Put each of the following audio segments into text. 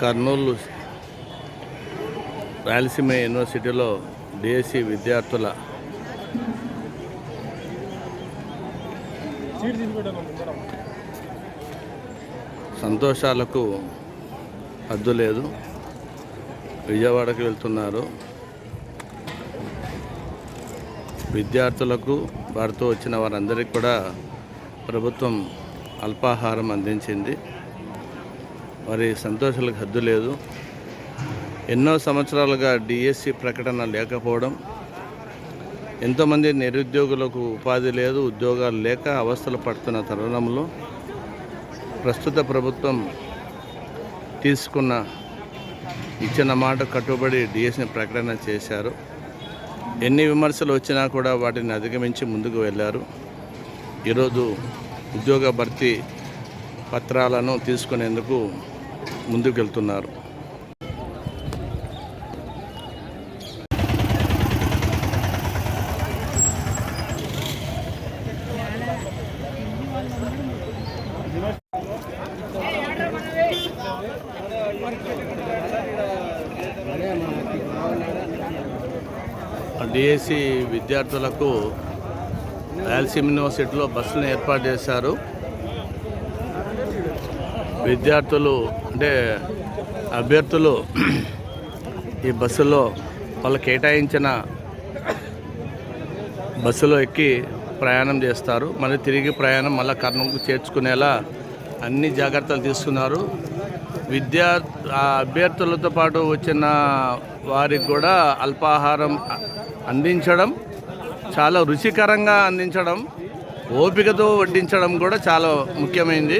కర్నూలు రాయలసీమ యూనివర్సిటీలో డిఎస్సి విద్యార్థుల సంతోషాలకు హద్దు లేదు. విజయవాడకు వెళ్తున్నారు. విద్యార్థులకు వారితో వచ్చిన వారందరికీ కూడా ప్రభుత్వం అల్పాహారం అందించింది. వారి సంతోషాలకు హద్దు లేదు. ఎన్నో సంవత్సరాలుగా డిఎస్సి ప్రకటన లేకపోవడం ఎంతోమంది నిరుద్యోగులకు ఉపాధి లేదు ఉద్యోగాలు లేక అవస్థలు పడుతున్న తరుణంలో ప్రస్తుత ప్రభుత్వం తీసుకున్న ఇచ్చిన మాట కట్టుబడి డిఎస్ని ప్రకటన చేశారు. ఎన్ని విమర్శలు వచ్చినా కూడా వాటిని అధిగమించి ముందుకు వెళ్ళారు. ఈరోజు ఉద్యోగ భర్తీ పత్రాలను తీసుకునేందుకు ముందుకు డిఎస్సి విద్యార్థులకు రాయలసీమ యూనివర్సిటీలో బస్సులను ఏర్పాటు చేశారు. విద్యార్థులు అంటే అభ్యర్థులు ఈ బస్సులో వాళ్ళు కేటాయించిన బస్సులో ఎక్కి ప్రయాణం చేస్తారు. మళ్ళీ తిరిగి ప్రయాణం మళ్ళీ కర్నూలుకు చేర్చుకునేలా అన్ని జాగ్రత్తలు తీసుకున్నారు. విద్యా ఆ అభ్యర్థులతో పాటు వచ్చిన వారికి కూడా అల్పాహారం అందించడం చాలా రుచికరంగా అందించడం ఓపికతో వడ్డించడం కూడా చాలా ముఖ్యమైనది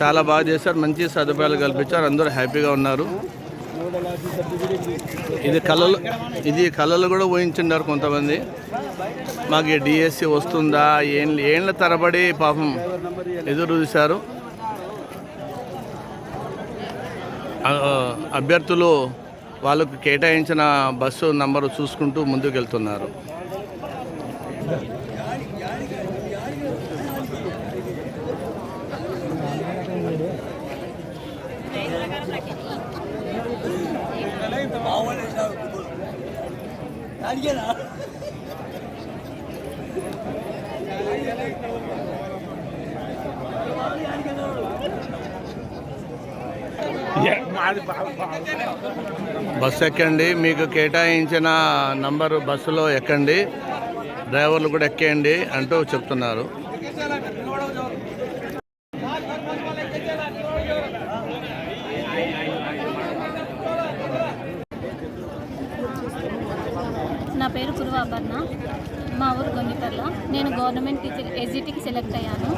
చాలా బాగా చేశారు మంచి సదుపాయాలు కల్పించారు అందరూ హ్యాపీగా ఉన్నారు. ఇది కళలు ఇది కళలు కూడా ఊహించున్నారు కొంతమంది. మాకు డిఎస్సి వస్తుందా ఏం ఏళ్ళ తరబడి పాపం ఎదురు చూశారు. అభ్యర్థులు వాళ్ళకు కేటాయించిన బస్సు నంబరు చూసుకుంటూ ముందుకు వెళ్తున్నారు బస్సు ఎక్కండి. మీకు కేటాయించిన నంబరు బస్సులో ఎక్కండి. డ్రైవర్లు కూడా ఎక్కేయండి అంటూ చెప్తున్నారు. నా పేరు కురువ అపర్ణ. మా ఊరు గొన్నిపర్ల నేను గవర్నమెంట్ టీచర్ ఎస్జిటికి సెలెక్ట్ అయ్యాను.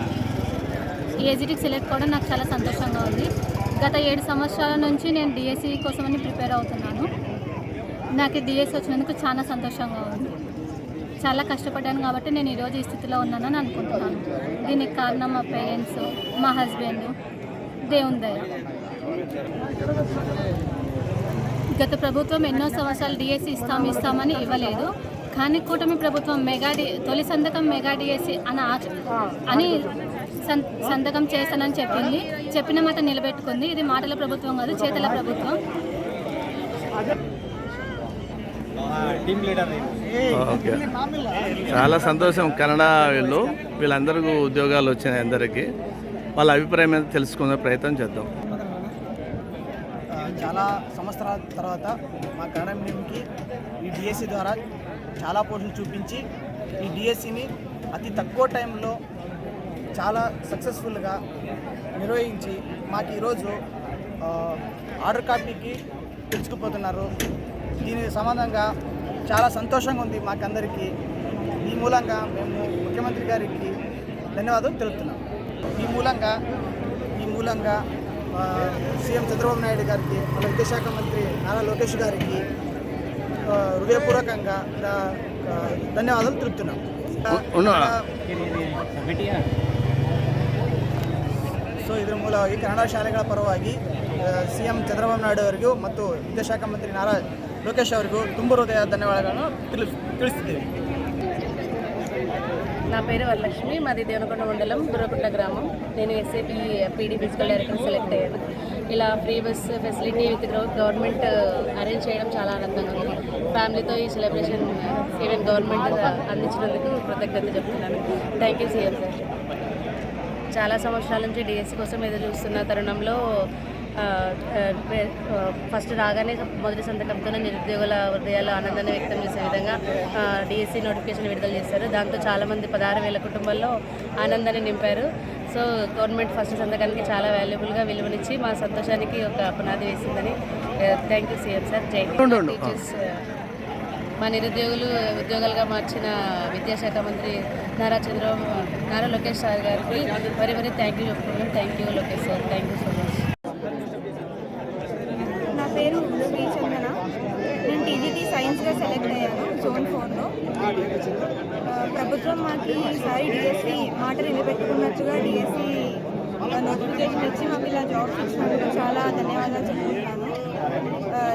ఈ ఎస్జిటికి సెలెక్ట్ కావడం నాకు చాలా సంతోషంగా ఉంది. గత ఏడు సంవత్సరాల నుంచి నేను డిఎస్సి కోసమని ప్రిపేర్ అవుతున్నాను. నాకు డిఎస్సి వచ్చినందుకు చాలా సంతోషంగా ఉంది. చాలా కష్టపడ్డాను కాబట్టి నేను ఈరోజు ఈ స్థితిలో ఉన్నానని అనుకుంటున్నాను. దీనికి కారణం మా పేరెంట్స్ మా హస్బెండ్ దేవుని దయ. గత ప్రభుత్వం ఎన్నో సంవత్సరాలు డిఎస్సి ఇస్తాం ఇస్తామని ఇవ్వలేదు. కానీ కూటమి ప్రభుత్వం మెగా డి తొలి సంతకం మెగా డిఎస్సి అని అని సంతకం చేస్తానని చెప్పింది. చెప్పిన మాట నిలబెట్టుకుంది. ఇది మాటల ప్రభుత్వం కాదు చేతల ప్రభుత్వం. చాలా సంతోషం. కన్నడ వీళ్ళు వీళ్ళందరికీ ఉద్యోగాలు వచ్చినాయి అందరికీ. వాళ్ళ అభిప్రాయం మీద తెలుసుకునే ప్రయత్నం చేద్దాం. చాలా సంవత్సరాల తర్వాత మా కన్నడ మీడియంకి ఈ డిఎస్సి ద్వారా చాలా పోస్టులు చూపించి ఈ డిఎస్సిని అతి తక్కువ టైంలో చాలా సక్సెస్ఫుల్గా నిర్వహించి మాకు ఈరోజు ఆ, ఆర్డర్ కాపీకి పిలుచుకుపోతున్నారు. దీని సంబంధంగా చాలా సంతోషంగా ఉంది మాకందరికీ. ఈ మూలంగా మేము ముఖ్యమంత్రి గారికి ధన్యవాదాలు తెలుపుతున్నాం. ఈ మూలంగా ఈ మూలంగా సీఎం చంద్రబాబు నాయుడు గారికి మన విద్యాశాఖ మంత్రి నారా లోకేష్ గారికి హృదయపూర్వకంగా ధన్యవాదాలు తెలుపుతున్నాం. ಸೊ ಇದ್ರ ಮೂಲವಾಗಿ ಕನ್ನಡ ಶಾಲೆಗಳ ಪರವಾಗಿ ಸಿ ಎಂ ಚಂದ್ರಬಾಬು ನಾಯ್ಡು ಅವರಿಗೂ ಮತ್ತು ವಿದ್ಯಾಶಾಖಾ ಮಂತ್ರಿ ನಾರಾ ಲೋಕೇಶ್ ಅವರಿಗೂ ತುಂಬ ಹೃದಯ ಧನ್ಯವಾದಗಳನ್ನು ತಿಳಿಸ್ ತಿಳಿಸ್ತಿದ್ದೀವಿ నా పేరు వరలక్ష్మి మాది దేవనకొండ మండలం బుర్రకుంట గ్రామం నేను SAP PD physical director select అయ్యాను ఇలా free bus facility with government arrange చేయడం చాలా ఆనందంగా ఉంది ఫ్యామిలీతో ఈ సెలబ్రేషన్ ఈవెన్ గవర్నమెంట్ అందించినందుకు కృతజ్ఞత చెప్తున్నాను థ్యాంక్ యూ సీఎం సార్ చాలా సంవత్సరాల నుంచి డిఎస్సి కోసం ఎదురు చూస్తున్న తరుణంలో ఫస్ట్ రాగానే మొదటి సంతకంతోనే నిరుద్యోగుల హృదయాల ఆనందాన్ని వ్యక్తం చేసే విధంగా డిఎస్సి నోటిఫికేషన్ విడుదల చేశారు. దాంతో చాలామంది పదహారు వేల కుటుంబాల్లో ఆనందాన్ని నింపారు. సో గవర్నమెంట్ ఫస్ట్ సంతకానికి చాలా వాల్యుబుల్గా విలువనిచ్చి మా సంతోషానికి ఒక పునాది వేసిందని థ్యాంక్ యూ సీఎం సార్. జై. టీచర్స్ మా నిరుద్యోగులు ఉద్యోగాలుగా మార్చిన విద్యాశాఖ మంత్రి నారా చంద్రబాబు నారా లోకేష్ సార్ గారికి వెరీ మరి థ్యాంక్ యూ చెప్పుకున్నాం thank you Lokesh sir. Thank you so much నా పేరు శ్రీ చందన. నేను టీజీటీ సైన్స్గా సెలెక్ట్ అయ్యాను జోన్ ఫోర్లో ప్రభుత్వం మాకు ఈసారి డిఎస్సి మాట నిలబెట్టుకున్నట్టుగా డిఎస్సి నోటిఫికేషన్ ఇచ్చి మాకు ఇలా జాబ్స్ ఇచ్చినందుకు చాలా ధన్యవాదాలు చెప్పుకుంటాను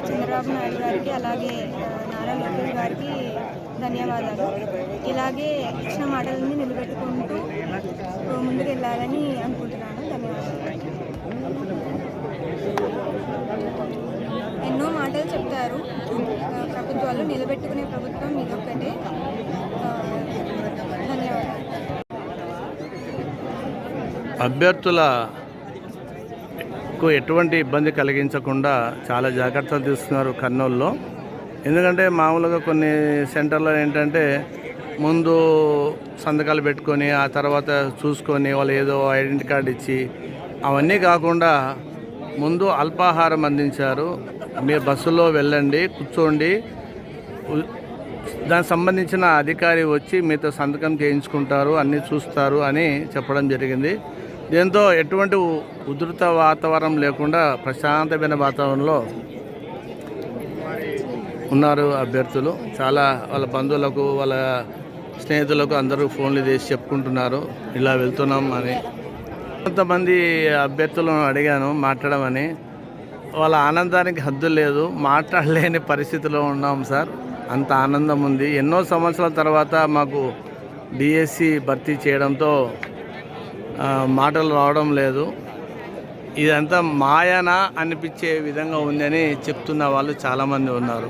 చంద్రబాబు నాయుడు గారికి అలాగే నారా లోకేష్ గారికి ధన్యవాదాలు. ఇలాగే ఇచ్చిన మాటలన్నీ నిలబెట్టుకుంటూ ముందుకు వెళ్ళాలని అనుకుంటున్నాను. ధన్యవాదాలు. ఎన్నో మాటలు చెప్తారు ప్రభుత్వాలు నిలబెట్టుకునే ప్రభుత్వం ఇదొక్కటే ధన్యవాదాలు. అభ్యర్థులకు ఎటువంటి ఇబ్బంది కలిగించకుండా చాలా జాగ్రత్తలు తీసుకున్నారు కర్నూలులో. ఎందుకంటే మామూలుగా కొన్ని సెంటర్లో ఏంటంటే ముందు సంతకాలు పెట్టుకొని ఆ తర్వాత చూసుకొని వాళ్ళు ఏదో ఐడెంటి కార్డు ఇచ్చి అవన్నీ కాకుండా ముందు అల్పాహారం అందించారు. మీరు బస్సులో వెళ్ళండి కూర్చోండి. దానికి సంబంధించిన అధికారి వచ్చి మీతో సంతకం చేయించుకుంటారు అన్నీ చూస్తారు అని చెప్పడం జరిగింది. దీంతో ఎటువంటి ఉ- ఉధృత వాతావరణం లేకుండా ప్రశాంతమైన వాతావరణంలో ఉన్నారు అభ్యర్థులు. చాలా వాళ్ళ బంధువులకు వాళ్ళ స్నేహితులకు అందరూ ఫోన్లు చేసి చెప్పుకుంటున్నారు. ఇలా వెళ్తున్నాం అని. కొంతమంది అభ్యర్థులను అడిగాను మాట్లాడమని. వాళ్ళ ఆనందానికి హద్దు లేదు. మాట్లాడలేని పరిస్థితిలో ఉన్నాం సార్. అంత ఆనందం ఉంది. ఎన్నో సంవత్సరాల తర్వాత మాకు డిఎస్సి భర్తీ చేయడంతో మాటలు రావడం లేదు. ఇదంతా మాయనా అనిపించే విధంగా ఉందని చెప్తున్న వాళ్ళు చాలామంది ఉన్నారు.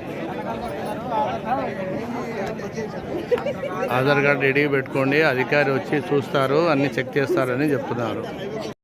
ఆధార్ కార్డు రెడీ పెట్టుకోండి అధికారి వచ్చి చూస్తారు అన్ని చెక్ చేస్తారని చెప్తున్నారు.